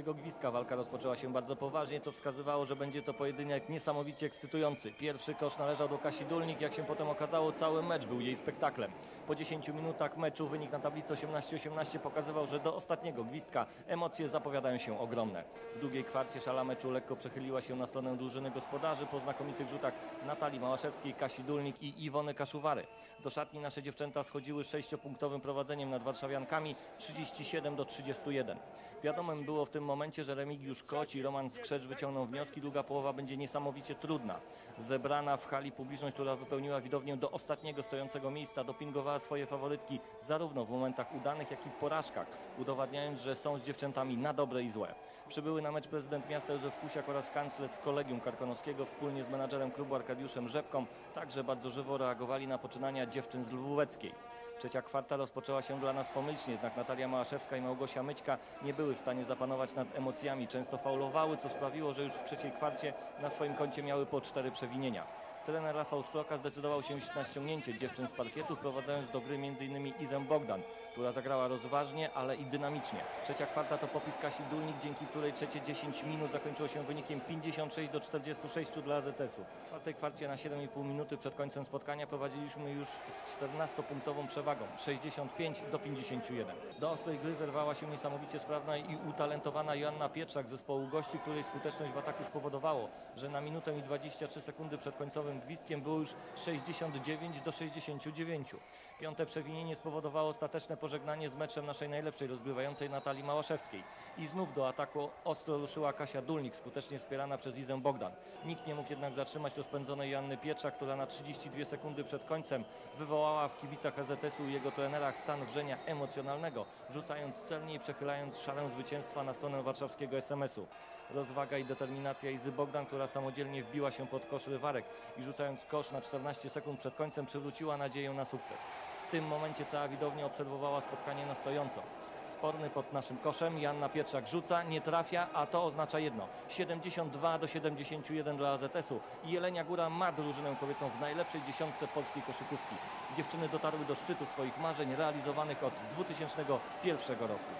Jego gwizdka walka rozpoczęła się bardzo poważnie, co wskazywało, że będzie to pojedynek niesamowicie ekscytujący. Pierwszy kosz należał do Kasi Dulnik, jak się potem okazało, cały mecz był jej spektaklem. Po 10 minutach meczu wynik na tablicy 18-18 pokazywał, że do ostatniego gwizdka emocje zapowiadają się ogromne. W drugiej kwarcie szala meczu lekko przechyliła się na stronę drużyny gospodarzy po znakomitych rzutach Natalii Małaszewskiej, Kasi Dulnik i Iwony Kaszuwary. Do szatni nasze dziewczęta schodziły sześciopunktowym prowadzeniem nad warszawiankami 37 do 31. Wiadomym było w tym momencie, że Remigiusz Koci i Roman Skrzecz wyciągną wnioski. Druga połowa będzie niesamowicie trudna. Zebrana w hali publiczność, która wypełniła widownię do ostatniego stojącego miejsca, dopingowała swoje faworytki zarówno w momentach udanych, jak i porażkach, udowadniając, że są z dziewczętami na dobre i złe. Przybyły na mecz prezydent miasta Józef Kusiak oraz kanclerz Kolegium Karkonoskiego wspólnie z menadżerem klubu Arkadiuszem Rzepką także bardzo żywo reagowali na poczynania dziewczyn z Lwóweckiej. Trzecia kwarta rozpoczęła się dla nas pomyślnie, jednak Natalia Małaszewska i Małgosia Myćka nie były w stanie zapanować nad emocjami. Często faulowały, co sprawiło, że już w trzeciej kwarcie na swoim koncie miały po cztery przewinienia. Trener Rafał Stroka zdecydował się na ściągnięcie dziewczyn z parkietu, wprowadzając do gry m.in. Izę Bogdan, która zagrała rozważnie, ale i dynamicznie. Trzecia kwarta to popis Kasi Dulnik, dzięki której trzecie 10 minut zakończyło się wynikiem 56 do 46 dla AZS-u. W czwartej kwarcie na 7,5 minuty przed końcem spotkania prowadziliśmy już z 14-punktową przewagą 65 do 51. Do ostrej gry zerwała się niesamowicie sprawna i utalentowana Joanna Pietrzak z zespołu gości, której skuteczność w ataku spowodowało, że na minutę i 23 sekundy przed końcowym gwizdkiem było już 69 do 69. Piąte przewinienie spowodowało ostateczne pożegnanie z meczem naszej najlepszej rozgrywającej Natalii Małaszewskiej. I znów do ataku ostro ruszyła Kasia Dulnik, skutecznie wspierana przez Izę Bogdan. Nikt nie mógł jednak zatrzymać rozpędzonej Joanny Pietrzak, która na 32 sekundy przed końcem wywołała w kibicach AZS-u i jego trenerach stan wrzenia emocjonalnego, rzucając celnie i przechylając szalę zwycięstwa na stronę warszawskiego SMS-u. Rozwaga i determinacja Izy Bogdan, która samodzielnie wbiła się pod kosz rywarek i rzucając kosz na 14 sekund przed końcem przywróciła nadzieję na sukces. W tym momencie cała widownia obserwowała spotkanie na stojąco. Sporny pod naszym koszem, Janna Pietrzak rzuca, nie trafia, a to oznacza jedno. 72 do 71 dla AZS-u Jelenia Góra ma drużynę kobiecą w najlepszej dziesiątce polskiej koszykówki. Dziewczyny dotarły do szczytu swoich marzeń realizowanych od 2001 roku.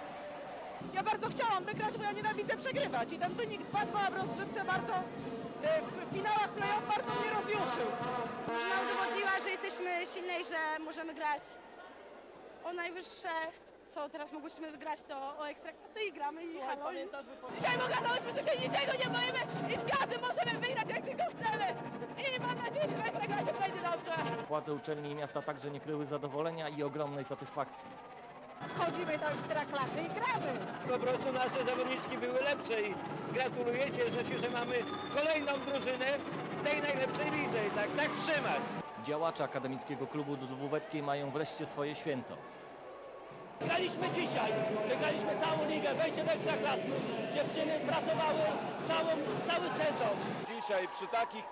Ja bardzo chciałam wygrać, bo ja nienawidzę przegrywać i ten wynik 2-2 w rozgrzewce bardzo, że jesteśmy silne i że możemy grać o najwyższe, co teraz mogłyśmy wygrać, to o ekstraklasy i gramy i Słuchaj, halo. Dzisiaj pokazałyśmy, że się niczego nie boimy i z każdym możemy wygrać jak tylko chcemy. I mam nadzieję, że w ekstraklasie będzie dobrze. Władze uczelni i miasta także nie kryły zadowolenia i ogromnej satysfakcji. Wchodzimy do ekstraklasy i gramy. Po prostu nasze zawodniczki były lepsze i gratuluję. Cieszę się, że mamy kolejną drużynę tej najlepszej lidze i tak, tak trzymać. Działacze Akademickiego Klubu Dwóweckiej mają wreszcie swoje święto. Graliśmy dzisiaj, wygraliśmy całą ligę, wejście do ekstraklasy. Dziewczyny pracowały całą, cały sezon. Dzisiaj przy takich,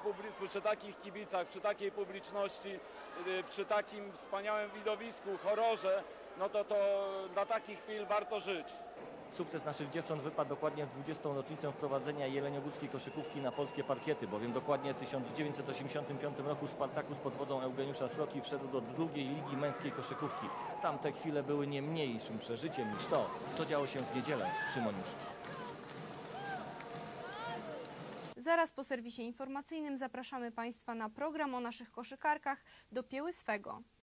przy takich kibicach, przy takiej publiczności, y, przy takim wspaniałym widowisku, horrorze, no to, to dla takich chwil warto żyć. Sukces naszych dziewcząt wypadł dokładnie w 20. rocznicę wprowadzenia jeleniogórskiej koszykówki na polskie parkiety, bowiem dokładnie w 1985 roku Spartakus pod wodzą Eugeniusza Sroki wszedł do drugiej ligi męskiej koszykówki. Tamte chwile były nie mniejszym przeżyciem niż to, co działo się w niedzielę przy Moniuszki. Zaraz po serwisie informacyjnym zapraszamy Państwa na program o naszych koszykarkach do Pieły swego.